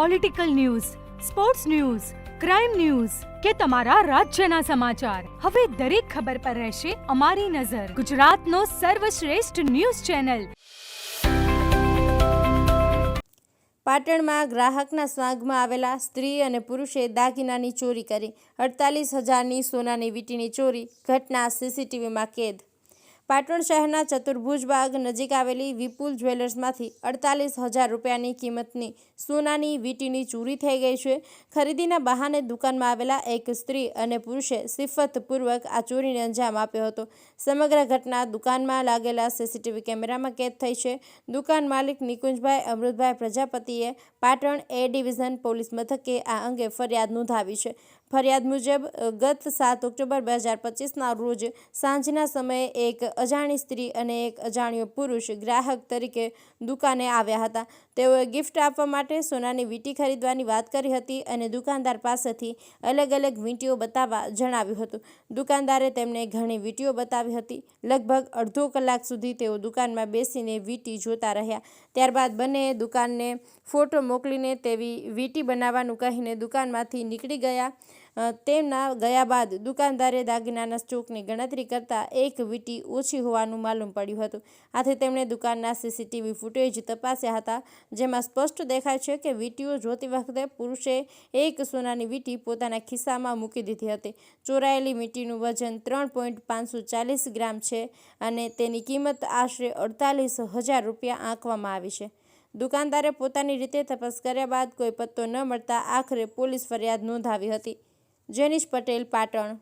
Political news sports news crime news કે તમારા રાજ્યના સમાચાર. હવે દરેક ખબર પર રહેશે અમારી નજર. ગુજરાતનો સર્વશ્રેષ્ઠ ન્યૂઝ ચેનલ. પાટણમાં ગ્રાહકના સ્વાગમાં આવેલા સ્ત્રી અને પુરુષે દાગીનાની ચોરી કરી. અડતાલીસ હજારની સોનાની વીંટીની ચોરી. ઘટના સીસીટીવીમાં કેદ. પાટણ શહેરના ચતુર્ભુજ બાગ નજીક આવેલી વિપુલ જ્વેલર્સમાંથી અડતાલીસ હજાર રૂપિયાની કિંમતની સોનાની વીંટીની ચોરી થઈ ગઈ છે. ખરીદીના બહાને દુકાનમાં આવેલા એક સ્ત્રી અને પુરુષે સિફતપૂર્વક આ ચોરીને અંજામ આપ્યો હતો. સમગ્ર ઘટના દુકાનમાં લાગેલા સીસીટીવી કેમેરામાં કેદ થઈ છે. દુકાન માલિક નિકુંજભાઈ અમૃતભાઈ પ્રજાપતિએ પાટણ એ ડિવિઝન પોલીસ મથકે આ અંગે ફરિયાદ નોંધાવી છે. ફરિયાદ મુજબ ગત સાત ઓક્ટોબર બે હજાર પચીસના રોજ સાંજના સમયે એક અજાણી સ્ત્રી અને એક અજાણ્યો પુરુષ ગ્રાહક તરીકે દુકાને આવ્યા હતા. તેઓએ ગિફ્ટ આપવા માટે સોનાની વીંટી ખરીદવાની વાત કરી હતી અને દુકાનદાર પાસેથી અલગ અલગ વીંટીઓ બતાવવા જણાવ્યું હતું. દુકાનદારે તેમને ઘણી વીંટીઓ બતાવી હતી. લગભગ અડધો કલાક સુધી તેઓ દુકાનમાં બેસીને વીંટી જોતા રહ્યા. ત્યારબાદ બંનેએ દુકાનને ફોટો મોકલીને તેવી વીંટી બનાવવાનું કહીને દુકાનમાંથી નીકળી ગયા. તેમના ગયા બાદ દુકાનદારે દાગીનાના સ્ટોકની ગણતરી કરતાં એક વીંટી ઓછી હોવાનું માલુમ પડ્યું હતું. આથી તેમણે દુકાનના સીસીટીવી ફૂટેજ તપાસ્યા હતા, જેમાં સ્પષ્ટ દેખાય છે કે વીટીઓ જોતી વખતે પુરુષે એક સોનાની વીંટી પોતાના ખિસ્સામાં મૂકી દીધી હતી. ચોરાયેલી વીંટીનું વજન ત્રણ પોઈન્ટ પાંચસો ચાલીસ ગ્રામ છે અને તેની કિંમત આશરે અડતાલીસ હજાર રૂપિયા આંકવામાં આવી છે. દુકાનદારે પોતાની રીતે તપાસ કર્યા બાદ કોઈ પત્તો ન મળતા આખરે પોલીસ ફરિયાદ નોંધાવી હતી. જેનીશ પટેલ પાટણ